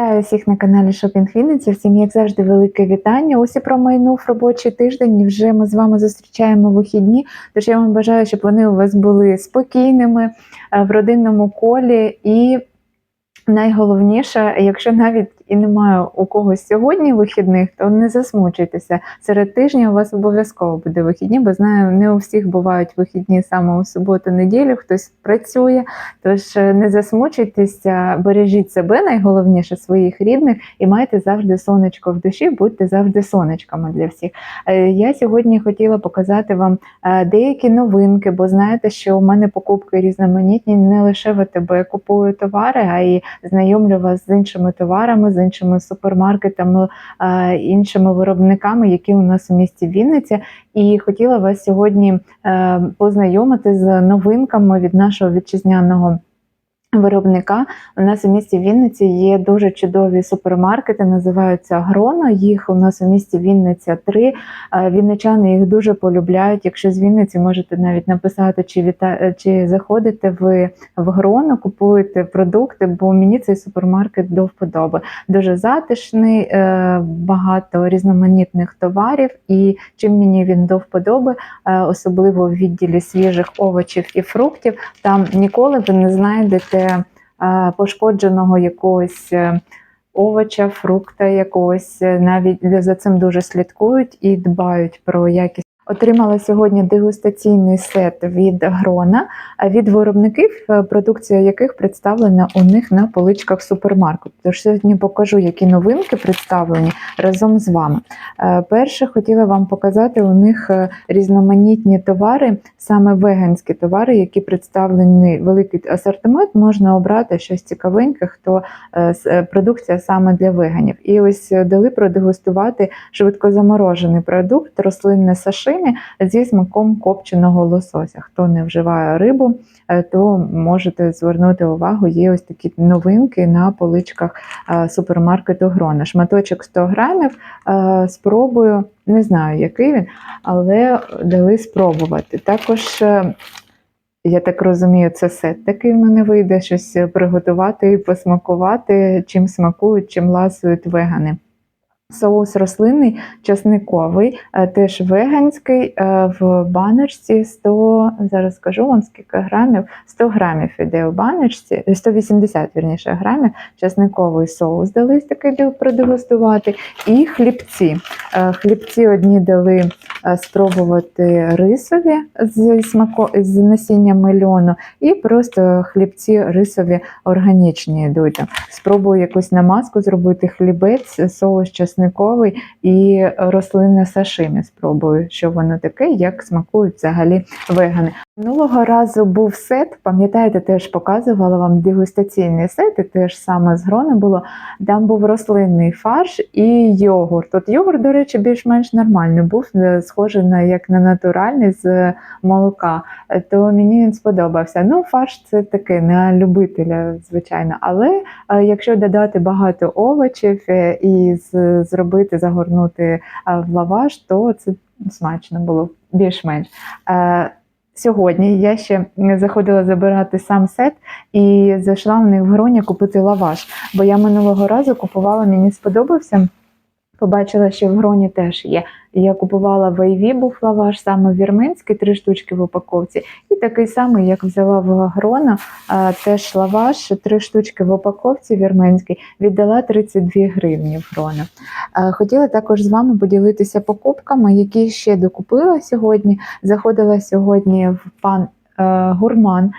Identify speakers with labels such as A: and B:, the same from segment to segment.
A: Вітаю всіх на каналі Шопінг Вінниця. Всім, як завжди, велике вітання. Ось і промайнув робочий тиждень. І вже ми з вами зустрічаємо вихідні. Тож я вам бажаю, щоб вони у вас були спокійними е, в родинному колі. І найголовніше, якщо навіть і немає у когось сьогодні вихідних, то не засмучуйтеся. Серед тижня у вас обов'язково буде вихідні, бо знаю, не у всіх бувають вихідні саме у суботу, неділю, хтось працює. Тож е, не засмучуйтеся, бережіть себе, найголовніше своїх рідних, і майте завжди сонечко в душі, будьте завжди сонечками для всіх. Е, Я сьогодні хотіла показати вам е, деякі новинки, бо знаєте, що у мене покупки різноманітні не лише в АТБ купую товари, а й знайомлю вас з іншими товарами, іншими супермаркетами, е, іншими виробниками, які у нас у місті Вінниця. І хотіла вас сьогодні е, познайомити з новинками від нашого вітчизняного. Виробника у нас у місті Вінниці є дуже чудові супермаркети, називаються Гроно. Їх у нас у місті Вінниця три. Е, Вінничани їх дуже полюбляють. Якщо з Вінниці можете навіть написати, чи віта... чи заходите ви в Гроно, купуєте продукти, бо мені цей супермаркет до вподоби. Дуже затишний, е, багато різноманітних товарів, і чим мені він до вподоби, е, особливо в відділі свіжих овочів і фруктів, там ніколи ви не знайдете е, пошкодженого якогось. е, Овоча, фрукта якогось е, навіть за цим дуже слідкують і дбають про якість. Отримала сьогодні дегустаційний сет від Грона, від виробників, е, продукція яких представлена у них на поличках супермаркету. Тож сьогодні покажу, які новинки представлені разом з вами. Е, Перше хотіла вам показати у них е, різноманітні товари, саме веганські товари, які представлені великий асортимент. Можна обрати щось цікавеньке, хто продукція саме для веганів. І ось дали продегустувати швидкозаморожений продукт, рослинне сашимі зі смаком копченого лосося. Хто не вживає рибу, е, то можете звернути увагу. Є ось такі новинки на поличках е, супермаркету Грона. Шматочок 100 грамів. Е, Спробую, не знаю, який він, але дали спробувати. Також. Я так розумію, це сет такий в мене вийде щось приготувати і посмакувати, чим смакують, чим ласують вегани. Соус рослинний, часниковий, е, теж веганський, е, в баночці 100, зараз скажу вам скільки грамів, 100 грамів іде в баночці, е, 180 вірніше грамів, часниковий соус дали такий продегустувати, і хлібці. Е, Хлібці одні дали е, спробувати рисові з, смако, з насінням льону, і просто хлібці рисові органічні йдуть. Спробую якусь намазку зробити хлібець, соус часниковий і рослинне сашимі. Спробую, що воно таке, як смакують взагалі вегани. Минулого разу був сет, пам'ятаєте, теж показувала вам дегустаційний сет, і теж саме з грони було. Там був рослинний фарш і йогурт. От йогурт, до речі, більш-менш нормальний був, е, схожий на як на натуральний з молока. Е, То мені він сподобався. Ну, фарш це таке на любителя, звичайно. Але е, якщо додати багато овочів е, і зробити, загорнути е, в лаваш, то це смачно було більш-менш. Е, Сьогодні я ще заходила забирати сам сет і зайшла в них в гроні купити лаваш. Бо я минулого разу купувала, мені сподобався. Побачила, що в гроні теж є. Я купувала в Айві, був лаваш саме вірменський, три штучки в упаковці. І такий самий, як взяла в грона, теж лаваш, три штучки в упаковці вірменський, віддала 32 гривні в грона. Е, Хотіла також з вами поділитися покупками, які ще докупила сьогодні. Заходила сьогодні в пан е, Гурман.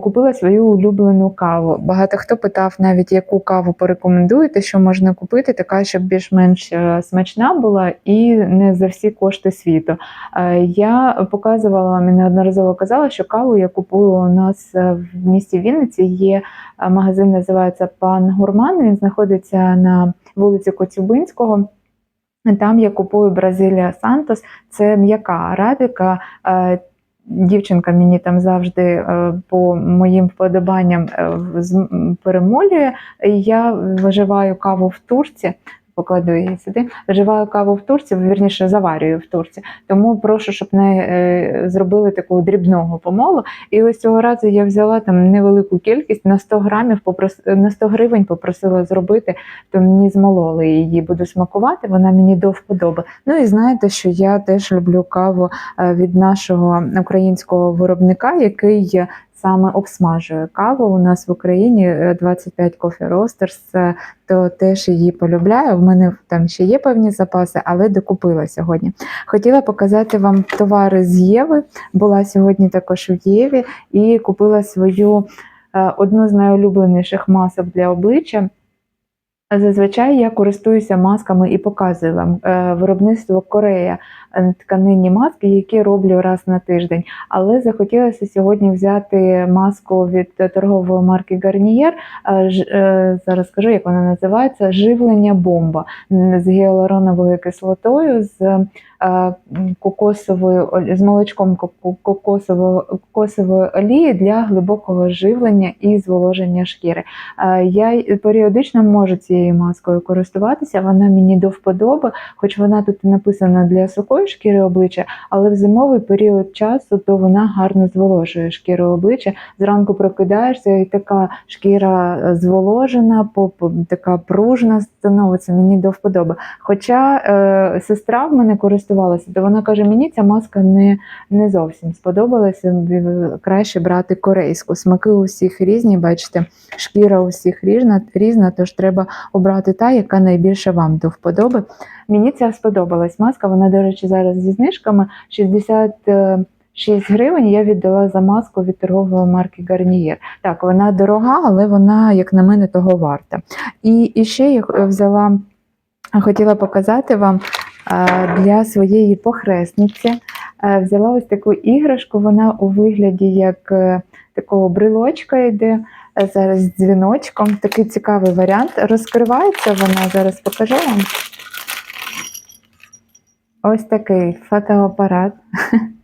A: Купила свою улюблену каву. Багато хто питав навіть, яку каву порекомендуєте, що можна купити, така, щоб більш-менш е, смачна була і не за всі кошти світу. Е, Я показувала вам і неодноразово казала, що каву я купую у нас е, в місті Вінниці. Є магазин, називається Пан Гурман. Він знаходиться на вулиці Коцюбинського. Там я купую Бразилія Сантос, це м'яка арабіка. Дівчинка мені там завжди е, по моїм вподобанням е, перемолює. Я виживаю каву в турці. Покладу її сюди. Вживаю каву в турці, вірніше заварюю в турці. Тому прошу, щоб не е, зробили таку дрібного помолу. І ось цього разу я взяла там невелику кількість на 100 грамів, попрос... на 100 гривень попросила зробити, то мені змололи її. Буду смакувати, вона мені до вподоби. Ну і знаєте, що я теж люблю каву е, від нашого українського виробника, який саме обсмажує каву у нас в Україні е, 25 Coffee Roasters, то теж її полюбляю. В мене там ще є певні запаси, але докупила сьогодні. Хотіла показати вам товари з Єви. Була сьогодні також в Єві і купила свою е, одну з найулюбленіших масок для обличчя. Зазвичай я користуюся масками і показую вам е, виробництво Корея е, тканинні маски, які роблю раз на тиждень. Але захотілося сьогодні взяти маску від торгової марки Garnier. Е, Зараз скажу, як вона називається: живлення бомба з гіалуроновою кислотою, з кокосовою з молочком кокосової, кокосової олії для глибокого живлення і зволоження шкіри. Е, Я періодично можу цією маскою користуватися. Вона мені до вподоби, хоч вона тут написана для сухої шкіри обличчя, але в зимовий період часу то вона гарно зволожує шкіру обличчя. Зранку прокидаєшся, і така шкіра е, зволожена, така пружна становиться мені до вподоби. Хоча е, сестра в мене користувалася, то вона каже: мені ця маска не, не зовсім сподобалася. Краще брати корейську. Смаки у всіх різні, бачите, шкіра у всіх різна, різна, тож треба обрати та, яка найбільше вам до вподоби. Мені ця сподобалась маска. Вона, до речі, зараз зі знижками 66 гривень. Я віддала за маску від торгової марки Garnier. Так, вона дорога, але вона, як на мене, того варта. І, і ще я взяла, хотіла показати вам е, для своєї похресниці. Взяла ось таку іграшку, вона у вигляді як е, такого брелочка йде. Е, Зараз з дзвіночком. Такий цікавий варіант. Розкривається вона, зараз покажу вам. Ось такий фотоапарат.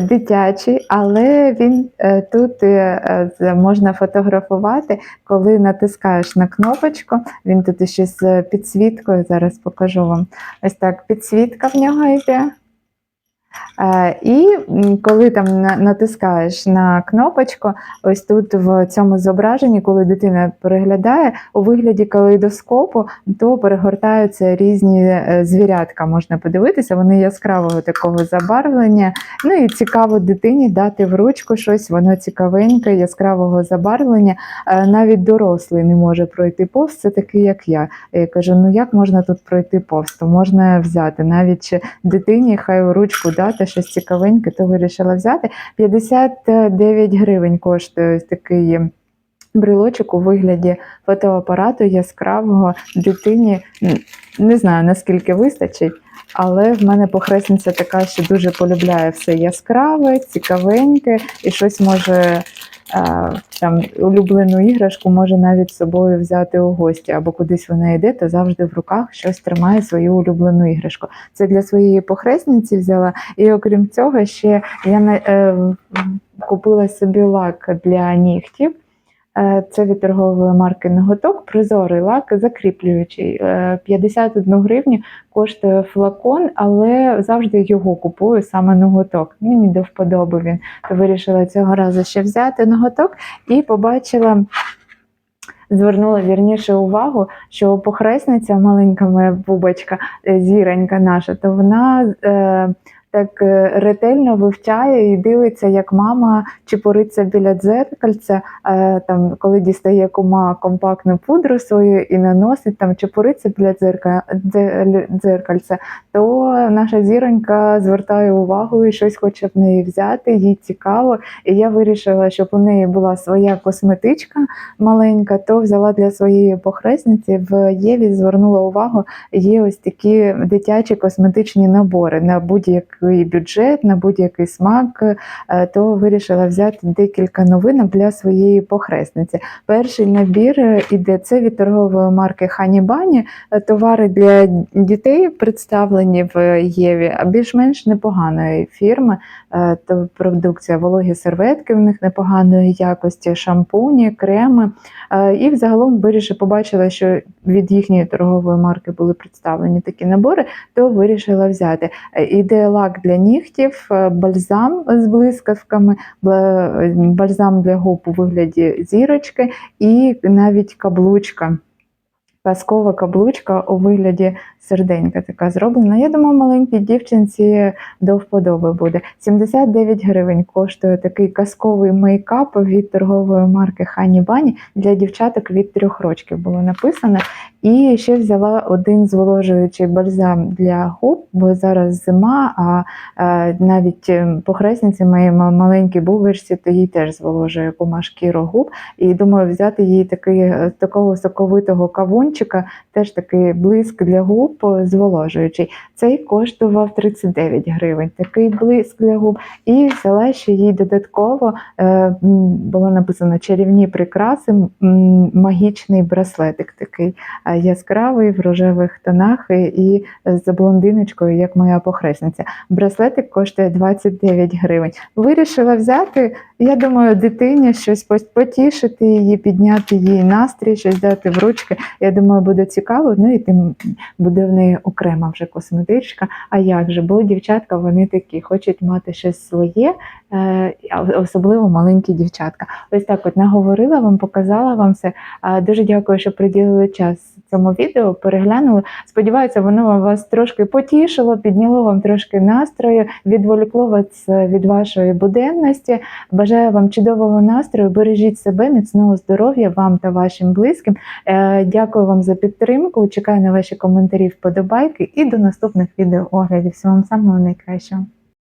A: Дитячий, але він е, тут е, е, можна фотографувати, коли натискаєш на кнопочку. Він тут ще з підсвіткою. Зараз покажу вам. Ось так підсвітка в нього йде. Е, І коли там натискаєш на кнопочку, ось тут в цьому зображенні, коли дитина переглядає, у вигляді калейдоскопу, то перегортаються різні е, звірятка. Можна подивитися, вони яскравого такого забарвлення. Ну і цікаво дитині дати в ручку щось, воно цікавеньке, яскравого забарвлення. Е, Навіть дорослий не може пройти повз, це такий, як я. Я кажу: ну як можна тут пройти повз? То можна взяти навіть дитині, хай у ручку дати щось цікавеньке, то вирішила взяти. 59 гривень коштує такий брелочок у вигляді фотоапарату яскравого дитині. Не знаю наскільки вистачить, але в мене похресниця така, що дуже полюбляє все яскраве, цікавеньке і щось може. Там улюблену іграшку може навіть з собою взяти у гості, або кудись вона йде, то завжди в руках щось тримає свою улюблену іграшку. Це для своєї похресниці взяла. І окрім цього, ще я е, купила собі лак для нігтів. Е, Це від торгової марки Ноготок, прозорий лак, закріплюючий. Е, 51 гривню коштує флакон, але завжди його купую саме ноготок. Мені до вподоби він. То вирішила цього разу ще взяти ноготок і побачила. Звернула вірніше увагу, що похресниця, маленька моя бубочка, е, зіронька наша, то вона е, так е, ретельно вивчає і дивиться, як мама чепуриться біля дзеркальця, е, там, коли дістає кума компактну пудру свою і наносить там чепуриться біля дзерка, дзеркальця, то наша зіронька звертає увагу і щось хоче в неї взяти, їй цікаво. І я вирішила, щоб у неї була своя косметичка маленька, то взяла для своєї похресниці в Єві, звернула увагу, є ось такі дитячі косметичні набори на будь-як будь-який бюджет, на будь-який смак, е, то вирішила взяти декілька новинок для своєї похресниці. Перший набір е, іде це від торгової марки Хані Бані. Е, Товари для дітей представлені в Єві, а більш-менш непоганої фірми. То продукція вологі серветки в них непоганої якості, шампуні, креми. І взагалом вирішила, побачила, що від їхньої торгової марки були представлені такі набори, то вирішила взяти. Іде лак для нігтів, е, бальзам з блискавками, бальзам для губ у вигляді зірочки і навіть каблучка. Казкова каблучка у вигляді серденька така зроблена. Я думаю, маленькій дівчинці до вподоби буде. 79 гривень коштує такий казковий мейкап від торгової марки Хані Бані для дівчаток від трьох років було написано. І ще взяла один зволожуючий бальзам для губ, бо зараз зима, а навіть е, похресниці моєї ма- маленькій бубочці, то їй теж зволожує шкіру губ. І думаю, взяти їй такий е, такого соковитого кавунчика, теж такий блиск для губ е, зволожуючий. Цей коштував 39 гривень, такий блиск для губ. І взяла ще їй додатково е, було написано чарівні прикраси, магічний браслетик такий е, яскравий в рожевих тонах і з блондиночкою, як моя похресниця. Браслетик коштує 29 гривень. Вирішила взяти, я думаю, дитині щось потішити її, підняти їй настрій, щось дати в ручки. Я думаю, буде цікаво. Ну і тим буде в неї окрема вже косметичка. А як же? Бо дівчатка вони такі, хочуть мати щось своє, е, особливо маленькі дівчатка. Ось так от наговорила вам, показала вам все. Дуже дякую, що приділили час цьому відео, переглянули. Сподіваюся, воно вас трошки потішило, підняло вам трошки настрою, відволікло вас е, від вашої буденності. Бажаю вам чудового настрою, бережіть себе, міцного здоров'я вам та вашим близьким. Е, Дякую вам за підтримку. Чекаю на ваші коментарі, вподобайки і до наступних відеооглядів. Всього вам самого найкращого.